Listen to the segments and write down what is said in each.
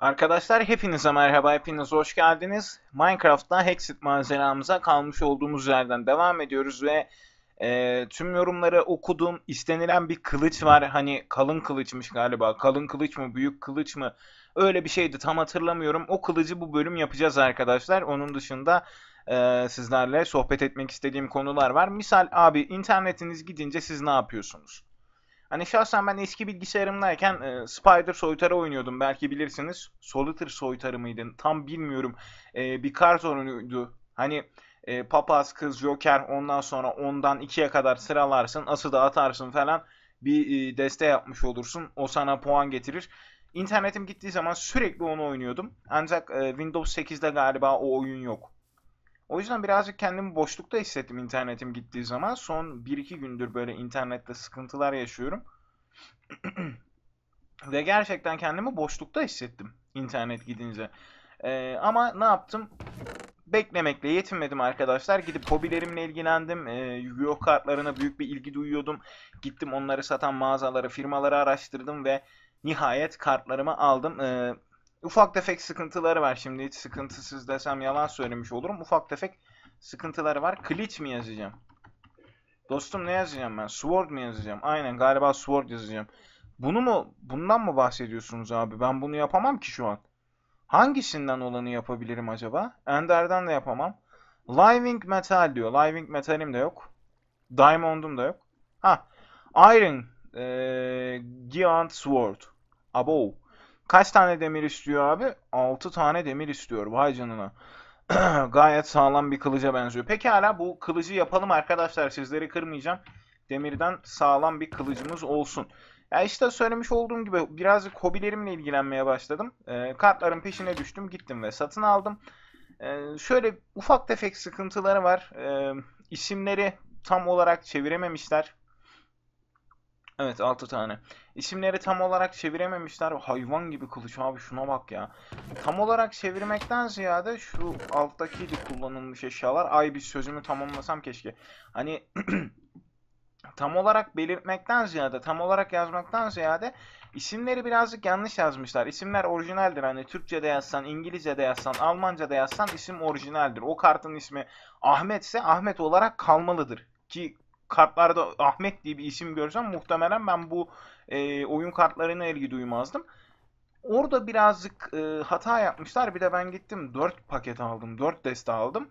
Arkadaşlar hepinize merhaba, hepiniz hoş geldiniz. Minecraft'ta Hexit maceramıza kalmış olduğumuz yerden devam ediyoruz ve e, tüm yorumları okudum. İstenilen bir kılıç var. Hani kalın kılıçmış galiba. Kalın kılıç mı, büyük kılıç mı? Öyle bir şeydi tam hatırlamıyorum. O kılıcı bu bölüm yapacağız arkadaşlar. Onun dışında e, sizlerle sohbet etmek istediğim konular var. Misal abi internetiniz gidince siz ne yapıyorsunuz? Hani şahsen ben eski bilgisayarımdayken e, Spider soytarı oynuyordum. Belki bilirsiniz. Solitaire soytarı mıydı? Tam bilmiyorum. E, bir kart oyunuydu. Hani e, papaz, kız, joker ondan sonra ondan ikiye kadar sıralarsın. Ası da atarsın falan. Bir e, deste yapmış olursun. O sana puan getirir. İnternetim gittiği zaman sürekli onu oynuyordum. Ancak e, Windows 8'de galiba o oyun yok. O yüzden birazcık kendimi boşlukta hissettim internetim gittiği zaman. Son 1-2 gündür böyle internette sıkıntılar yaşıyorum. Ve gerçekten kendimi boşlukta hissettim internet gidince. Ee, ama ne yaptım? Beklemekle yetinmedim arkadaşlar. Gidip hobilerimle ilgilendim. Ee, Yu-Gi-Oh kartlarına büyük bir ilgi duyuyordum. Gittim onları satan mağazaları, firmaları araştırdım ve nihayet kartlarımı aldım. Ee, ufak tefek sıkıntıları var şimdi. Hiç sıkıntısız desem yalan söylemiş olurum. Ufak tefek sıkıntıları var. Glitch mi yazacağım? Dostum ne yazacağım ben? Sword mu yazacağım? Aynen galiba Sword yazacağım. Bunu mu, bundan mı bahsediyorsunuz abi? Ben bunu yapamam ki şu an. Hangisinden olanı yapabilirim acaba? Ender'den de yapamam. Living Metal diyor. Living Metal'im de yok. Diamond'um da yok. Ha. Iron ee, Giant Sword. Abo. Kaç tane demir istiyor abi? 6 tane demir istiyor. Vay canına. Gayet sağlam bir kılıca benziyor. Pekala bu kılıcı yapalım arkadaşlar. Sizleri kırmayacağım. Demirden sağlam bir kılıcımız olsun. Ya işte söylemiş olduğum gibi birazcık hobilerimle ilgilenmeye başladım. E, kartların peşine düştüm, gittim ve satın aldım. E, şöyle ufak tefek sıkıntıları var. E, isimleri tam olarak çevirememişler. Evet 6 tane. İsimleri tam olarak çevirememişler. Hayvan gibi kılıç abi şuna bak ya. Tam olarak çevirmekten ziyade şu alttakiydi kullanılmış eşyalar. Ay bir sözümü tamamlasam keşke. Hani tam olarak belirtmekten ziyade, tam olarak yazmaktan ziyade isimleri birazcık yanlış yazmışlar. İsimler orijinaldir. Hani Türkçe'de yazsan, İngilizce'de yazsan, Almanca'da yazsan isim orijinaldir. O kartın ismi Ahmet ise Ahmet olarak kalmalıdır. Ki kartlarda Ahmet diye bir isim görsem muhtemelen ben bu e, oyun kartlarına ilgi duymazdım. Orada birazcık e, hata yapmışlar. Bir de ben gittim 4 paket aldım, 4 deste aldım.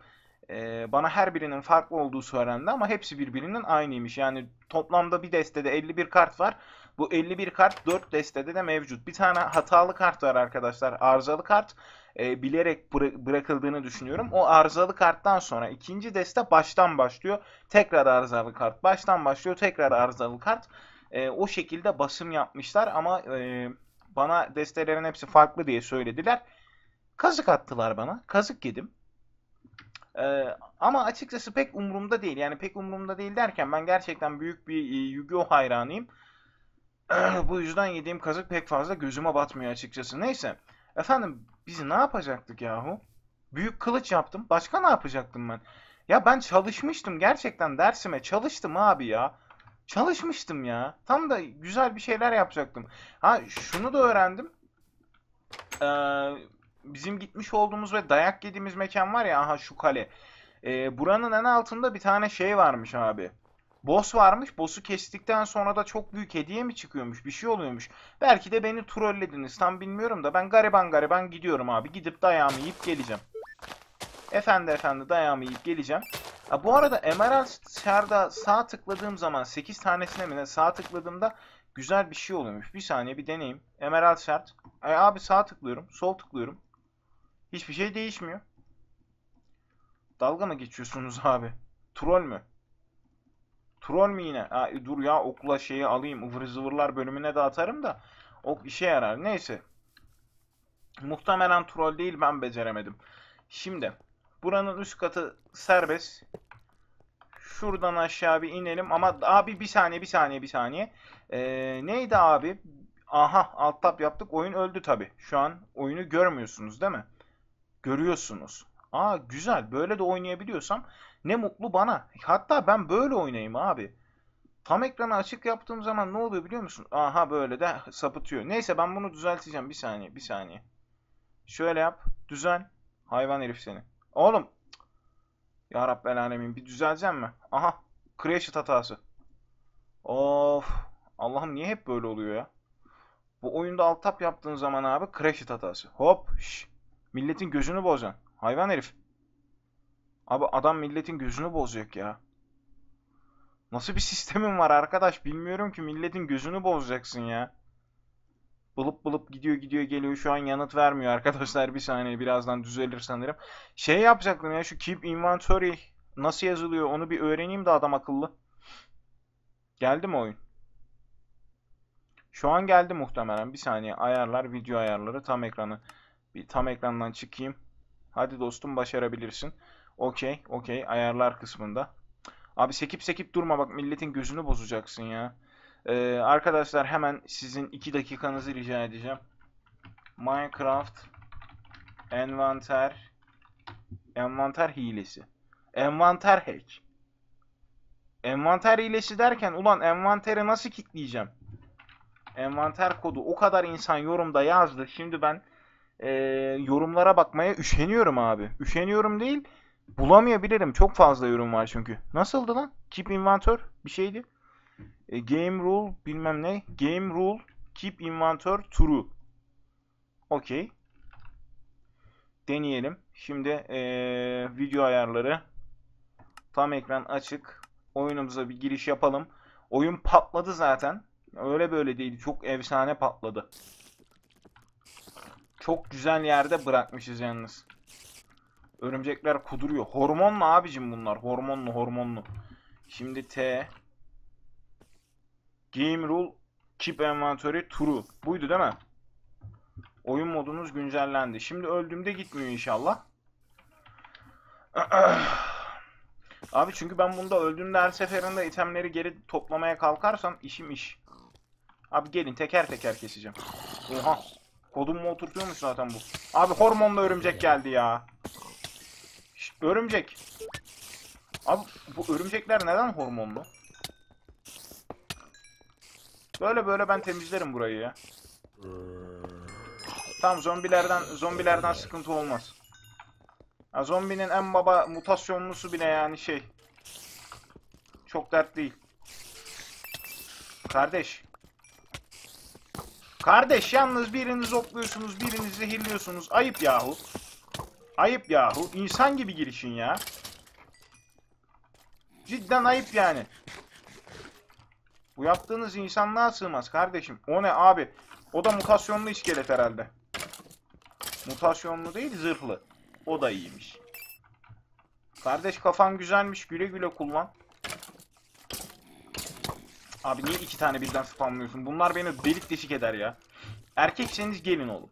E, bana her birinin farklı olduğu söylendi ama hepsi birbirinin aynıymış. Yani toplamda bir destede 51 kart var. Bu 51 kart 4 destede de mevcut. Bir tane hatalı kart var arkadaşlar. Arızalı kart. E, bilerek bıra- bırakıldığını düşünüyorum. O arızalı karttan sonra ikinci deste baştan başlıyor. Tekrar arızalı kart. Baştan başlıyor. Tekrar arızalı kart. E, o şekilde basım yapmışlar ama e, bana destelerin hepsi farklı diye söylediler. Kazık attılar bana. Kazık yedim. Ee, ama açıkçası pek umurumda değil. Yani pek umurumda değil derken ben gerçekten büyük bir e, Yu-Gi-Oh hayranıyım. Bu yüzden yediğim kazık pek fazla gözüme batmıyor açıkçası. Neyse. Efendim biz ne yapacaktık yahu? Büyük kılıç yaptım. Başka ne yapacaktım ben? Ya ben çalışmıştım gerçekten dersime çalıştım abi ya. Çalışmıştım ya. Tam da güzel bir şeyler yapacaktım. Ha şunu da öğrendim. Ee, bizim gitmiş olduğumuz ve dayak yediğimiz mekan var ya aha şu kale. Ee, buranın en altında bir tane şey varmış abi. Boss varmış. Boss'u kestikten sonra da çok büyük hediye mi çıkıyormuş? Bir şey oluyormuş. Belki de beni trollediniz. Tam bilmiyorum da ben gariban gariban gidiyorum abi. Gidip dayağımı yiyip geleceğim. Efendi efendi dayağımı yiyip geleceğim. Ha, bu arada Emerald Shard'a sağ tıkladığım zaman 8 tanesine mi ne sağ tıkladığımda güzel bir şey oluyormuş. Bir saniye bir deneyeyim. Emerald Shard. Ay abi sağ tıklıyorum. Sol tıklıyorum. Hiçbir şey değişmiyor. Dalga mı geçiyorsunuz abi? Troll mü? Troll mü yine? Ha, dur ya okula şeyi alayım. ıvır zıvırlar bölümüne de atarım da. Ok işe yarar. Neyse. Muhtemelen troll değil ben beceremedim. Şimdi. Buranın üst katı serbest. Şuradan aşağı bir inelim ama abi bir saniye bir saniye bir saniye. Ee, neydi abi? Aha alt tab yaptık. Oyun öldü tabi. Şu an oyunu görmüyorsunuz değil mi? Görüyorsunuz. Aa güzel. Böyle de oynayabiliyorsam ne mutlu bana. Hatta ben böyle oynayayım abi. Tam ekranı açık yaptığım zaman ne oluyor biliyor musun? Aha böyle de sapıtıyor. Neyse ben bunu düzelteceğim. Bir saniye, bir saniye. Şöyle yap. Düzen. Hayvan herif seni. Oğlum. Ya Rabbel alemin bir düzeleceğim mi? Aha. Crash hatası. Of. Allah'ım niye hep böyle oluyor ya? Bu oyunda alt tap yaptığın zaman abi crash hatası. Hop. Şş. Milletin gözünü bozacaksın. Hayvan herif. Abi adam milletin gözünü bozacak ya. Nasıl bir sistemin var arkadaş bilmiyorum ki milletin gözünü bozacaksın ya. Bılıp bılıp gidiyor gidiyor geliyor şu an yanıt vermiyor arkadaşlar bir saniye birazdan düzelir sanırım. Şey yapacaktım ya şu keep inventory nasıl yazılıyor onu bir öğreneyim de adam akıllı. Geldi mi oyun? Şu an geldi muhtemelen bir saniye ayarlar video ayarları tam ekranı. Bir tam ekrandan çıkayım. Hadi dostum başarabilirsin. Okey okey ayarlar kısmında. Abi sekip sekip durma bak milletin gözünü bozacaksın ya. Ee, arkadaşlar hemen sizin 2 dakikanızı rica edeceğim. Minecraft envanter envanter hilesi. Envanter hack. Envanter hilesi derken ulan envanteri nasıl kilitleyeceğim? Envanter kodu o kadar insan yorumda yazdı. Şimdi ben e, yorumlara bakmaya üşeniyorum abi. Üşeniyorum değil. Bulamayabilirim. Çok fazla yorum var çünkü. Nasıldı lan? Keep inventor bir şeydi. E, game rule bilmem ne. Game rule keep inventor true. Okey. Deneyelim. Şimdi e, video ayarları tam ekran açık. Oyunumuza bir giriş yapalım. Oyun patladı zaten. Öyle böyle değil. Çok efsane patladı. Çok güzel yerde bırakmışız yalnız. Örümcekler kuduruyor. Hormonlu abicim bunlar. Hormonlu hormonlu. Şimdi T. Game Rule Keep Inventory True. Buydu değil mi? Oyun modunuz güncellendi. Şimdi öldüğümde gitmiyor inşallah. Abi çünkü ben bunda öldüğümde her seferinde itemleri geri toplamaya kalkarsam işim iş. Abi gelin teker teker keseceğim. Oha. Kodumu oturtuyormuş zaten bu. Abi hormonlu örümcek geldi ya. Örümcek. Abi bu örümcekler neden hormonlu? Böyle böyle ben temizlerim burayı ya. Tamam zombilerden zombilerden sıkıntı olmaz. Ya, zombinin en baba mutasyonlusu bile yani şey. Çok dert değil. Kardeş. Kardeş yalnız birini zopluyorsunuz, birini zehirliyorsunuz. Ayıp yahu. Ayıp yahu. İnsan gibi girişin ya. Cidden ayıp yani. Bu yaptığınız insanlığa sığmaz kardeşim. O ne abi? O da mutasyonlu iskelet herhalde. Mutasyonlu değil zırhlı. O da iyiymiş. Kardeş kafan güzelmiş. Güle güle kullan. Abi niye iki tane birden spamlıyorsun? Bunlar beni delik deşik eder ya. Erkekseniz gelin oğlum.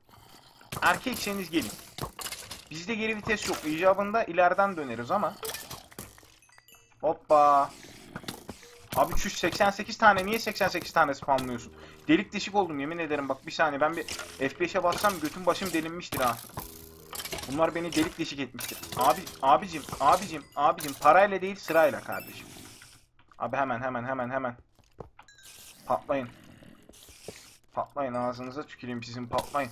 Erkekseniz gelin. Bizde geri vites yok. İcabında ileriden döneriz ama. Hoppa. Abi şu 88 tane niye 88 tane spamlıyorsun? Delik deşik oldum yemin ederim bak bir saniye ben bir F5'e bassam götüm başım delinmiştir ha. Bunlar beni delik deşik etmiştir. Abi abicim abicim abicim parayla değil sırayla kardeşim. Abi hemen hemen hemen hemen. Patlayın. Patlayın ağzınıza tüküreyim sizin patlayın.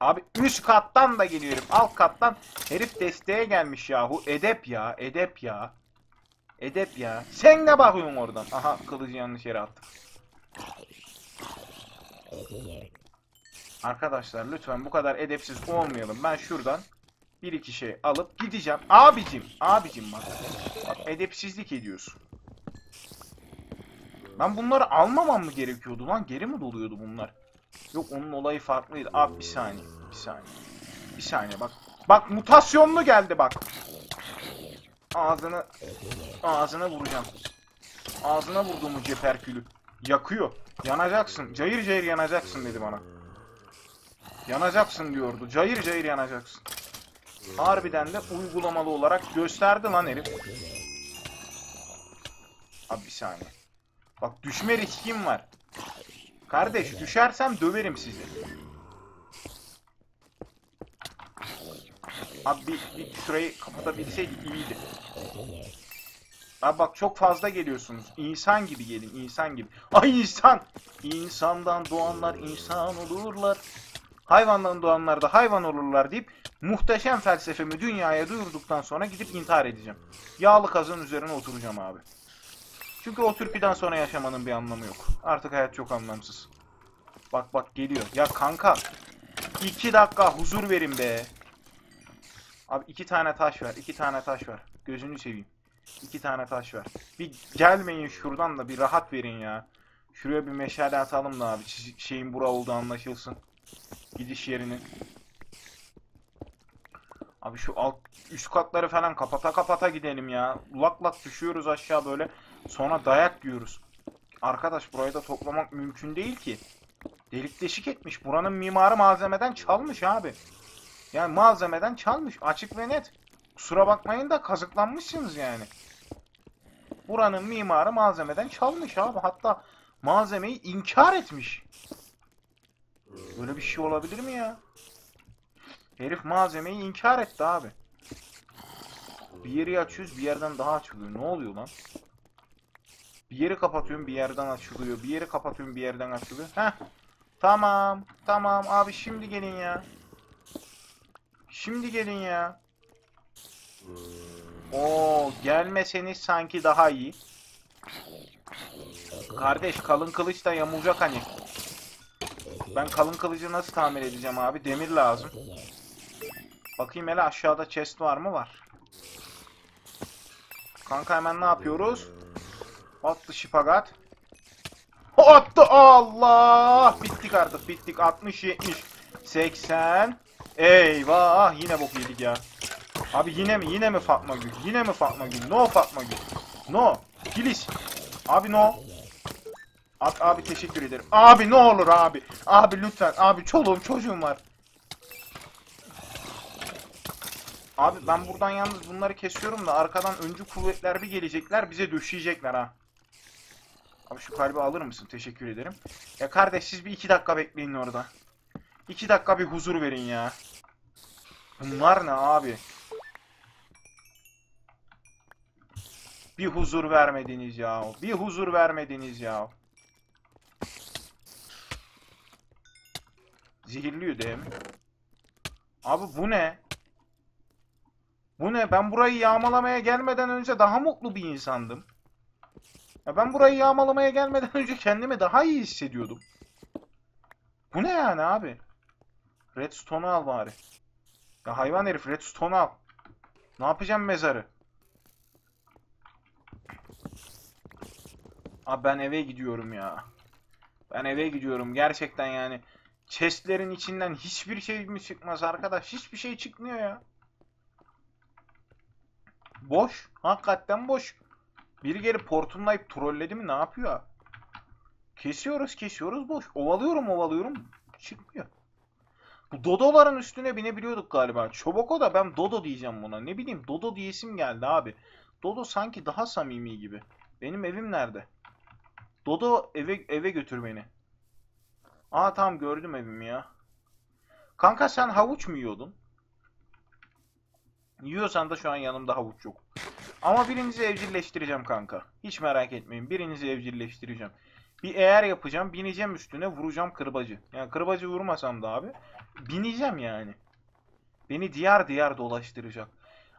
Abi üst kattan da geliyorum. Alt kattan herif desteğe gelmiş yahu. Edep ya, edep ya. Edep ya. Sen ne bakıyorsun oradan? Aha kılıcı yanlış yere attım. Arkadaşlar lütfen bu kadar edepsiz olmayalım. Ben şuradan bir iki şey alıp gideceğim. Abicim, abicim bak. Bak edepsizlik ediyorsun. Ben bunları almamam mı gerekiyordu lan? Geri mi doluyordu bunlar? Yok onun olayı farklıydı. Abi bir saniye. Bir saniye. Bir saniye bak. Bak mutasyonlu geldi bak. Ağzını ağzına vuracağım. Ağzına vurduğumu ceperkülü. Yakıyor. Yanacaksın. Cayır cayır yanacaksın dedi bana. Yanacaksın diyordu. Cayır cayır yanacaksın. Harbiden de uygulamalı olarak gösterdi lan herif. Abi bir saniye. Bak düşme riskim var. Kardeş düşersem döverim sizi. Abi bir, bir şurayı kapatabilseydik iyiydi. Abi bak çok fazla geliyorsunuz. İnsan gibi gelin, insan gibi. Ay insan! İnsandan doğanlar insan olurlar. Hayvandan doğanlar da hayvan olurlar deyip muhteşem felsefemi dünyaya duyurduktan sonra gidip intihar edeceğim. Yağlı kazın üzerine oturacağım abi. Çünkü o türküden sonra yaşamanın bir anlamı yok. Artık hayat çok anlamsız. Bak bak geliyor. Ya kanka. iki dakika huzur verin be. Abi iki tane taş ver. iki tane taş ver. Gözünü seveyim. İki tane taş ver. Bir gelmeyin şuradan da bir rahat verin ya. Şuraya bir meşale atalım da abi. Şeyin bura olduğu anlaşılsın. Gidiş yerinin. Abi şu alt üst katları falan kapata kapata gidelim ya. Lak lak düşüyoruz aşağı böyle. Sonra dayak yiyoruz. Arkadaş burayı da toplamak mümkün değil ki. Delik deşik etmiş. Buranın mimarı malzemeden çalmış abi. Yani malzemeden çalmış. Açık ve net. Kusura bakmayın da kazıklanmışsınız yani. Buranın mimarı malzemeden çalmış abi. Hatta malzemeyi inkar etmiş. Böyle bir şey olabilir mi ya? Herif malzemeyi inkar etti abi. Bir yeri açıyoruz bir yerden daha açılıyor. Ne oluyor lan? Bir yeri kapatıyorum bir yerden açılıyor. Bir yeri kapatıyorum bir yerden açılıyor. Heh. Tamam. Tamam abi şimdi gelin ya. Şimdi gelin ya. Oo gelmeseniz sanki daha iyi. Kardeş kalın kılıç da yamulacak hani. Ben kalın kılıcı nasıl tamir edeceğim abi? Demir lazım. Bakayım hele aşağıda chest var mı? Var. Kanka hemen ne yapıyoruz? Attı şipagat. Attı Allah! Bittik artık bittik. 60, 70, 80. Eyvah yine bok yedik ya. Abi yine mi? Yine mi Fatma Gül? Yine mi Fatma Gül? No Fatma Gül. No. Kilis. Abi no. At abi teşekkür ederim. Abi ne olur abi. Abi lütfen. Abi çoluğum çocuğum var. Abi ben buradan yalnız bunları kesiyorum da arkadan öncü kuvvetler bir gelecekler bize döşeyecekler ha. Abi şu kalbi alır mısın? Teşekkür ederim. Ya kardeş siz bir iki dakika bekleyin orada. İki dakika bir huzur verin ya. Bunlar ne abi? Bir huzur vermediniz ya. Bir huzur vermediniz ya. Zehirliyor değil mi? Abi bu ne? Bu ne? Ben burayı yağmalamaya gelmeden önce daha mutlu bir insandım. Ya ben burayı yağmalamaya gelmeden önce kendimi daha iyi hissediyordum. Bu ne yani abi? Redstone'u al bari. Ya hayvan herif redstone al. Ne yapacağım mezarı? Abi ben eve gidiyorum ya. Ben eve gidiyorum gerçekten yani. Chestlerin içinden hiçbir şey mi çıkmaz arkadaş? Hiçbir şey çıkmıyor ya. Boş. Hakikaten boş. Biri gelip portumlayıp trolledi mi ne yapıyor? Kesiyoruz kesiyoruz boş. Ovalıyorum ovalıyorum. Çıkmıyor. Bu dodoların üstüne binebiliyorduk galiba. Çoboko da ben dodo diyeceğim buna. Ne bileyim dodo diyesim geldi abi. Dodo sanki daha samimi gibi. Benim evim nerede? Dodo eve eve götür beni. Aa tamam gördüm evimi ya. Kanka sen havuç mu yiyordun? Yiyorsan da şu an yanımda havuç yok. Ama birinizi evcilleştireceğim kanka. Hiç merak etmeyin. Birinizi evcilleştireceğim. Bir eğer yapacağım. Bineceğim üstüne. Vuracağım kırbacı. Yani kırbacı vurmasam da abi. Bineceğim yani. Beni diyar diyar dolaştıracak.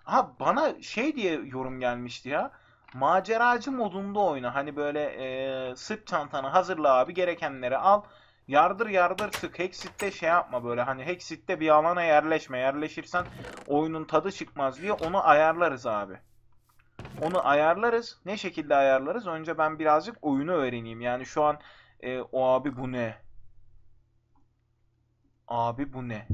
Ha bana şey diye yorum gelmişti ya. Maceracı modunda oyna. Hani böyle e, sırt çantanı hazırla abi. Gerekenleri al. Yardır yardır sık. Hexit'te şey yapma böyle. Hani Hexit'te bir alana yerleşme. Yerleşirsen oyunun tadı çıkmaz diye onu ayarlarız abi. Onu ayarlarız. Ne şekilde ayarlarız? Önce ben birazcık oyunu öğreneyim. Yani şu an e, o abi bu ne? Abi bu ne?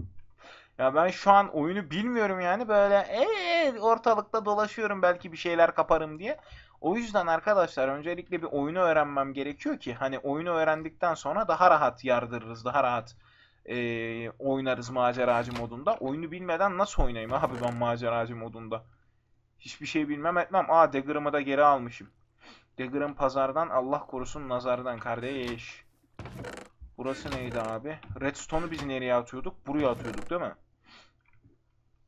Ya ben şu an oyunu bilmiyorum yani böyle ee, ortalıkta dolaşıyorum belki bir şeyler kaparım diye. O yüzden arkadaşlar öncelikle bir oyunu öğrenmem gerekiyor ki hani oyunu öğrendikten sonra daha rahat yardırırız, daha rahat e, oynarız maceracı modunda. Oyunu bilmeden nasıl oynayayım abi ben maceracı modunda? Hiçbir şey bilmem etmem. Aa Dagger'ımı da geri almışım. Dagger'ım pazardan Allah korusun nazardan kardeş. Burası neydi abi? Redstone'u biz nereye atıyorduk? Buraya atıyorduk değil mi?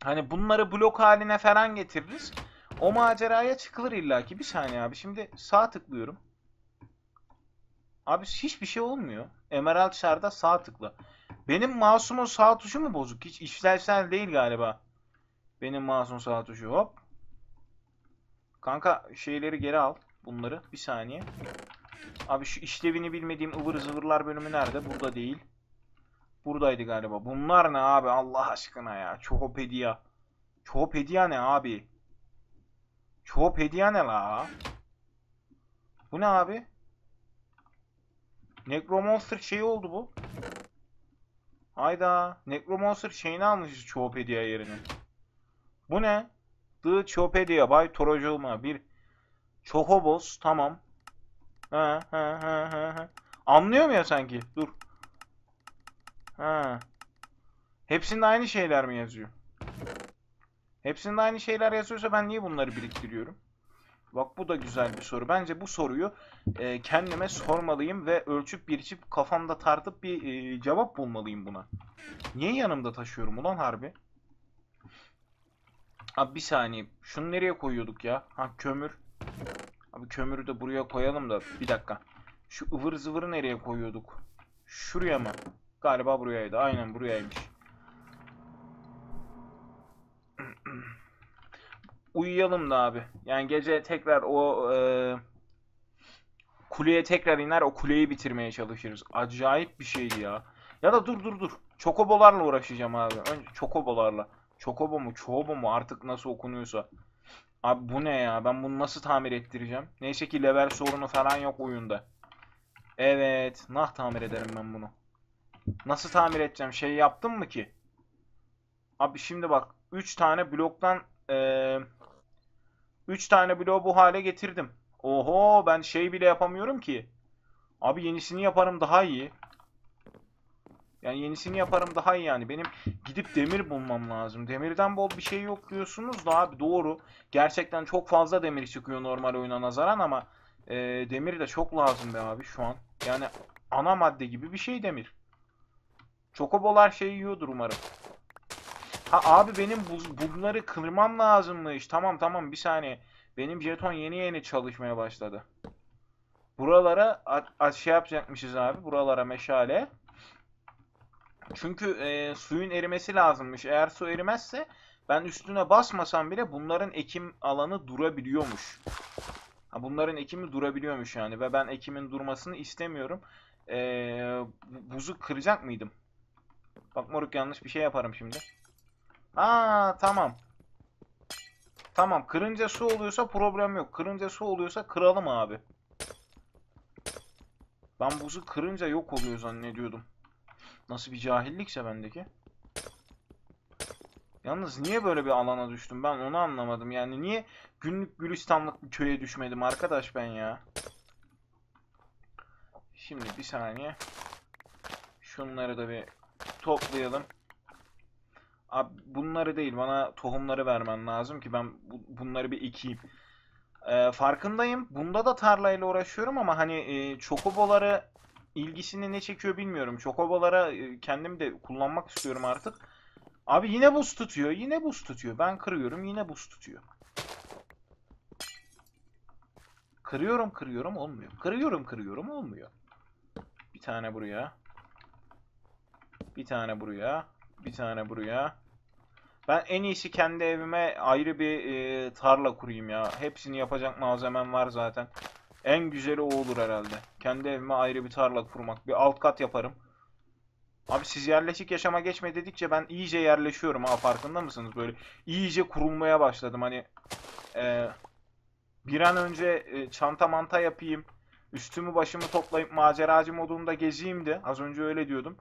Hani bunları blok haline falan getiririz. O maceraya çıkılır illaki. Bir saniye abi. Şimdi sağ tıklıyorum. Abi hiçbir şey olmuyor. Emerald Shard'a sağ tıkla. Benim mouse'umun sağ tuşu mu bozuk? Hiç işlevsel değil galiba. Benim mouse'un sağ tuşu. Hop. Kanka şeyleri geri al. Bunları. Bir saniye. Abi şu işlevini bilmediğim ıvır zıvırlar bölümü nerede? Burada değil. Buradaydı galiba. Bunlar ne abi Allah aşkına ya. Çoğopedia. Çoğopedia ne abi? Çoğopedia ne la? Bu ne abi? Necromonster şeyi oldu bu. Hayda. Necromonster şeyini almışız Çoğopedia yerine. Bu ne? The Çoğopedia by Torojulma. Bir Chocobos. Tamam. Ha ha ha ha. Anlıyor mu ya sanki? Dur. Ha. Hepsinde aynı şeyler mi yazıyor? Hepsinde aynı şeyler yazıyorsa ben niye bunları biriktiriyorum? Bak bu da güzel bir soru. Bence bu soruyu e, kendime sormalıyım ve ölçüp biçip kafamda tartıp bir e, cevap bulmalıyım buna. Niye yanımda taşıyorum ulan harbi? Abi bir saniye. Şunu nereye koyuyorduk ya? Ha kömür. Abi kömürü de buraya koyalım da. Bir dakika. Şu ıvır zıvırı nereye koyuyorduk? Şuraya mı? Galiba burayaydı. Aynen burayaymış. Uyuyalım da abi. Yani gece tekrar o e, kuleye tekrar iner o kuleyi bitirmeye çalışırız. Acayip bir şeydi ya. Ya da dur dur dur. Çokobolarla uğraşacağım abi. Önce çokobolarla. Çokobo mu, çoğobo mu artık nasıl okunuyorsa. Abi bu ne ya? Ben bunu nasıl tamir ettireceğim? Neyse ki level sorunu falan yok oyunda. Evet. Nah tamir ederim ben bunu. Nasıl tamir edeceğim? Şey yaptım mı ki? Abi şimdi bak. 3 tane bloktan eee 3 tane bloğu bu hale getirdim. Oho ben şey bile yapamıyorum ki. Abi yenisini yaparım daha iyi. Yani yenisini yaparım daha iyi yani. Benim gidip demir bulmam lazım. Demirden bol bir şey yok diyorsunuz da abi doğru. Gerçekten çok fazla demir çıkıyor normal oyuna nazaran ama e, demir de çok lazım be abi şu an. Yani ana madde gibi bir şey demir. Çokobolar şey yiyordur umarım. Ha abi benim bu, bunları kırmam lazımmış. Tamam tamam bir saniye. Benim jeton yeni yeni çalışmaya başladı. Buralara şey yapacakmışız abi. Buralara meşale. Çünkü e, suyun erimesi lazımmış. Eğer su erimezse ben üstüne basmasam bile bunların ekim alanı durabiliyormuş. Ha, bunların ekimi durabiliyormuş yani ve ben ekimin durmasını istemiyorum. E, bu- buzu kıracak mıydım? Bak moruk yanlış bir şey yaparım şimdi. Aa tamam. Tamam kırınca su oluyorsa problem yok. Kırınca su oluyorsa kıralım abi. Ben buzu kırınca yok oluyor zannediyordum. Nasıl bir cahillikse bendeki. Yalnız niye böyle bir alana düştüm ben onu anlamadım. Yani niye günlük gülistanlık bir köye düşmedim arkadaş ben ya. Şimdi bir saniye. Şunları da bir toplayalım. Abi bunları değil bana tohumları vermen lazım ki ben bu- bunları bir ekeyim. Ee, farkındayım. Bunda da tarlayla uğraşıyorum ama hani e, çokoboları ilgisini ne çekiyor bilmiyorum. Çokobolara e, kendim de kullanmak istiyorum artık. Abi yine buz tutuyor. Yine buz tutuyor. Ben kırıyorum yine buz tutuyor. Kırıyorum kırıyorum olmuyor. Kırıyorum kırıyorum olmuyor. Bir tane buraya. Bir tane buraya. Bir tane buraya. Ben en iyisi kendi evime ayrı bir e, tarla kurayım ya. Hepsini yapacak malzemem var zaten. En güzeli o olur herhalde. Kendi evime ayrı bir tarla kurmak. Bir alt kat yaparım. Abi siz yerleşik yaşama geçme dedikçe ben iyice yerleşiyorum ha farkında mısınız? Böyle iyice kurulmaya başladım. Hani e, bir an önce e, çanta manta yapayım. Üstümü başımı toplayıp maceracı modunda gezeyim de. Az önce öyle diyordum.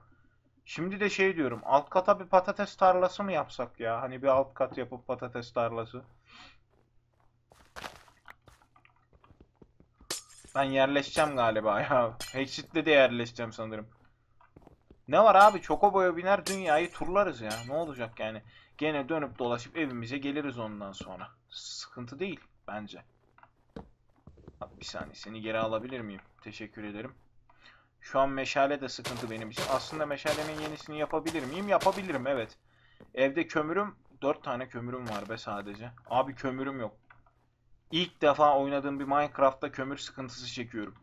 Şimdi de şey diyorum. Alt kata bir patates tarlası mı yapsak ya? Hani bir alt kat yapıp patates tarlası. Ben yerleşeceğim galiba ya. Hexit'le de yerleşeceğim sanırım. Ne var abi? Çokobo'ya biner dünyayı turlarız ya. Ne olacak yani? Gene dönüp dolaşıp evimize geliriz ondan sonra. Sıkıntı değil bence. Bir saniye seni geri alabilir miyim? Teşekkür ederim. Şu an meşale de sıkıntı benim için. Aslında meşalenin yenisini yapabilir miyim? Yapabilirim evet. Evde kömürüm 4 tane kömürüm var be sadece. Abi kömürüm yok. İlk defa oynadığım bir Minecraft'ta kömür sıkıntısı çekiyorum.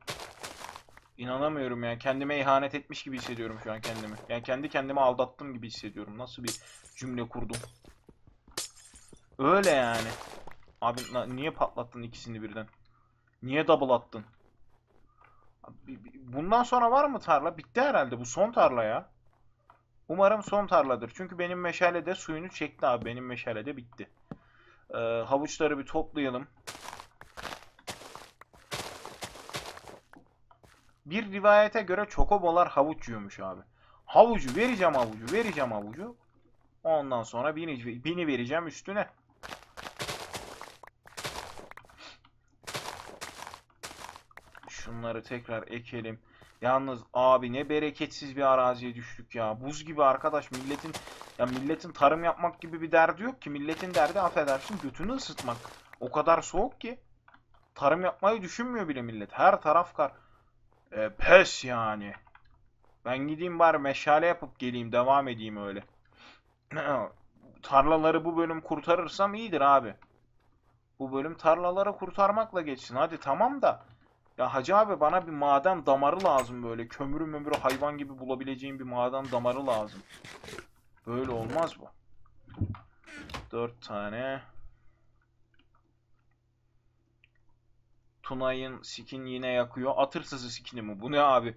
İnanamıyorum ya. Kendime ihanet etmiş gibi hissediyorum şu an kendimi. Yani kendi kendime aldattım gibi hissediyorum. Nasıl bir cümle kurdum. Öyle yani. Abi niye patlattın ikisini birden? Niye double attın? Bundan sonra var mı tarla? Bitti herhalde. Bu son tarla ya. Umarım son tarladır. Çünkü benim meşalede suyunu çekti abi. Benim meşalede bitti. Ee, havuçları bir toplayalım. Bir rivayete göre çokobolar havuç yiyormuş abi. Havucu vereceğim havucu, vereceğim havucu. Ondan sonra bini, bini vereceğim üstüne. Şunları tekrar ekelim. Yalnız abi ne bereketsiz bir araziye düştük ya. Buz gibi arkadaş milletin ya milletin tarım yapmak gibi bir derdi yok ki. Milletin derdi affedersin götünü ısıtmak. O kadar soğuk ki. Tarım yapmayı düşünmüyor bile millet. Her taraf kar. E, pes yani. Ben gideyim bari meşale yapıp geleyim. Devam edeyim öyle. Tarlaları bu bölüm kurtarırsam iyidir abi. Bu bölüm tarlaları kurtarmakla geçsin. Hadi tamam da. Ya Hacı abi bana bir maden damarı lazım böyle. Kömürü mömürü hayvan gibi bulabileceğim bir maden damarı lazım. Böyle olmaz bu. Dört tane. Tunay'ın skin yine yakıyor. Atırsızı skini mi? Bu ne abi?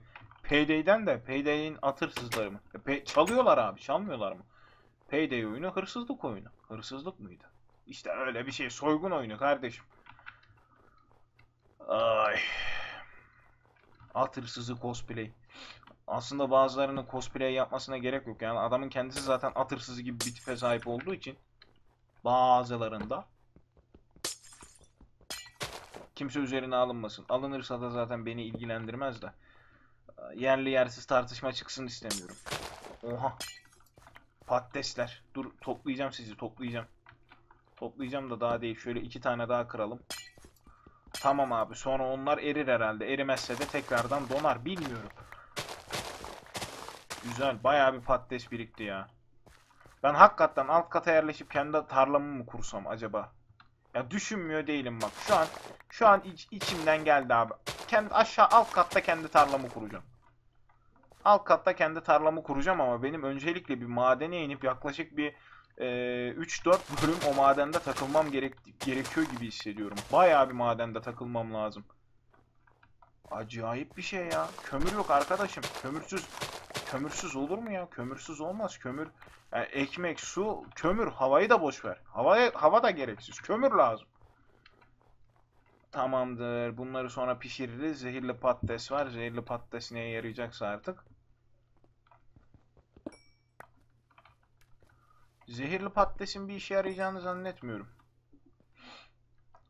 Payday'den de Payday'in atırsızları mı? E, çalıyorlar abi. Çalmıyorlar mı? Payday oyunu hırsızlık oyunu. Hırsızlık mıydı? İşte öyle bir şey. Soygun oyunu kardeşim. Ay. At hırsızı cosplay. Aslında bazılarının cosplay yapmasına gerek yok. Yani adamın kendisi zaten at hırsızı gibi bir tipe sahip olduğu için bazılarında kimse üzerine alınmasın. Alınırsa da zaten beni ilgilendirmez de. Yerli yersiz tartışma çıksın istemiyorum. Oha. Patatesler. Dur toplayacağım sizi toplayacağım. Toplayacağım da daha değil. Şöyle iki tane daha kıralım. Tamam abi. Sonra onlar erir herhalde. Erimezse de tekrardan donar. Bilmiyorum. Güzel. Bayağı bir patates birikti ya. Ben hakikaten alt kata yerleşip kendi tarlamı mı kursam acaba? Ya düşünmüyor değilim bak. Şu an şu an iç- içimden geldi abi. Kendi aşağı alt katta kendi tarlamı kuracağım. Alt katta kendi tarlamı kuracağım ama benim öncelikle bir madene inip yaklaşık bir e, 3-4 bölüm o madende takılmam gerek gerekiyor gibi hissediyorum. Bayağı bir madende takılmam lazım. Acayip bir şey ya. Kömür yok arkadaşım. Kömürsüz kömürsüz olur mu ya? Kömürsüz olmaz. Kömür yani ekmek, su, kömür, havayı da boş ver. Havaya, hava da gereksiz. Kömür lazım. Tamamdır. Bunları sonra pişiririz. Zehirli patates var. Zehirli patates neye yarayacaksa artık. Zehirli patatesin bir işe yarayacağını zannetmiyorum.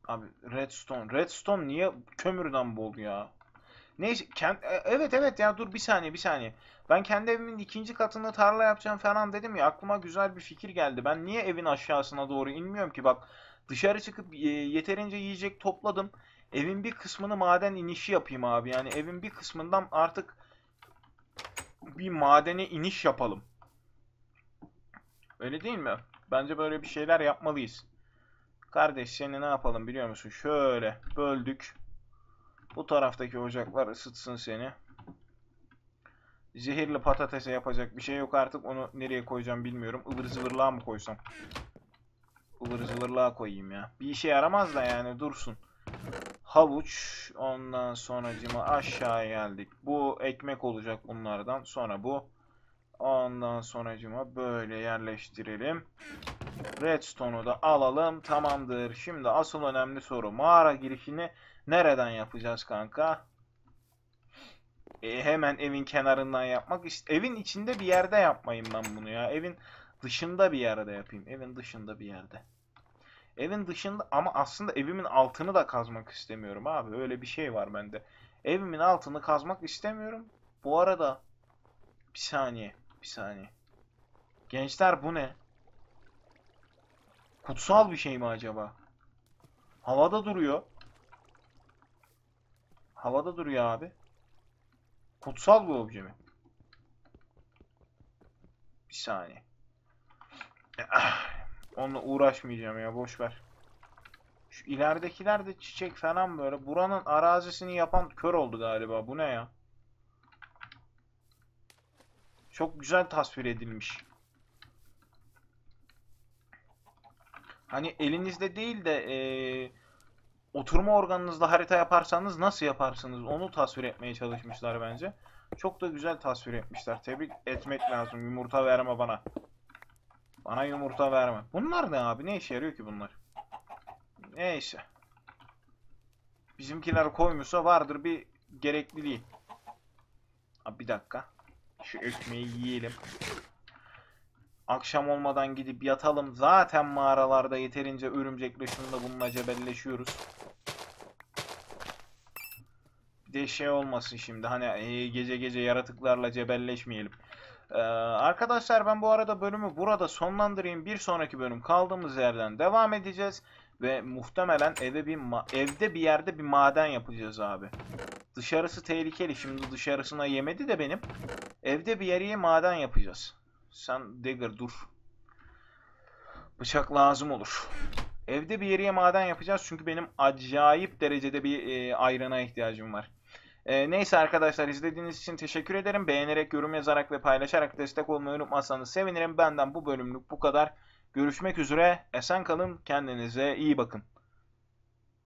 Abi redstone. Redstone niye kömürden bol ya? Neyse, kend- e- evet evet ya dur bir saniye bir saniye. Ben kendi evimin ikinci katını tarla yapacağım falan dedim ya aklıma güzel bir fikir geldi. Ben niye evin aşağısına doğru inmiyorum ki bak dışarı çıkıp e, yeterince yiyecek topladım. Evin bir kısmını maden inişi yapayım abi. Yani evin bir kısmından artık bir madene iniş yapalım. Öyle değil mi? Bence böyle bir şeyler yapmalıyız. Kardeş seni ne yapalım biliyor musun? Şöyle böldük. Bu taraftaki ocaklar ısıtsın seni. Zehirli patatese yapacak bir şey yok artık. Onu nereye koyacağım bilmiyorum. Ivır zıvırlığa mı koysam? Ivır zıvırlığa koyayım ya. Bir işe yaramaz da yani dursun. Havuç. Ondan sonracıma aşağı geldik. Bu ekmek olacak bunlardan. Sonra bu. Ondan sonracıma böyle yerleştirelim. Redstone'u da alalım. Tamamdır. Şimdi asıl önemli soru. Mağara girişini nereden yapacağız kanka? E, hemen evin kenarından yapmak. ist- Evin içinde bir yerde yapmayayım ben bunu ya. Evin dışında bir yerde yapayım. Evin dışında bir yerde. Evin dışında ama aslında evimin altını da kazmak istemiyorum abi. Öyle bir şey var bende. Evimin altını kazmak istemiyorum. Bu arada bir saniye, bir saniye. Gençler bu ne? Kutsal bir şey mi acaba? Havada duruyor. Havada duruyor abi. Kutsal bir obje mi? Bir saniye. Ah, onunla uğraşmayacağım ya boş ver. Şu ileridekiler de çiçek falan böyle. Buranın arazisini yapan kör oldu galiba. Bu ne ya? Çok güzel tasvir edilmiş. Hani elinizde değil de ee, oturma organınızla harita yaparsanız nasıl yaparsınız onu tasvir etmeye çalışmışlar bence. Çok da güzel tasvir etmişler. Tebrik etmek lazım. Yumurta verme bana. Bana yumurta verme. Bunlar ne abi? Ne işe yarıyor ki bunlar? Neyse. Bizimkiler koymuşsa vardır bir gerekliliği. Abi bir dakika. Şu ekmeği yiyelim. Akşam olmadan gidip yatalım. Zaten mağaralarda yeterince örümcekle şununla bununla cebelleşiyoruz. Bir de şey olmasın şimdi hani e, gece gece yaratıklarla cebelleşmeyelim. Ee, arkadaşlar ben bu arada bölümü burada sonlandırayım. Bir sonraki bölüm kaldığımız yerden devam edeceğiz. Ve muhtemelen eve bir evde bir yerde bir maden yapacağız abi. Dışarısı tehlikeli. Şimdi dışarısına yemedi de benim. Evde bir yere maden yapacağız. Sen Dagger dur. Bıçak lazım olur. Evde bir yere maden yapacağız çünkü benim acayip derecede bir e, ayrana ihtiyacım var. E, neyse arkadaşlar izlediğiniz için teşekkür ederim. Beğenerek, yorum yazarak ve paylaşarak destek olmayı unutmazsanız sevinirim. Benden bu bölümlük bu kadar. Görüşmek üzere. Esen kalın. Kendinize iyi bakın.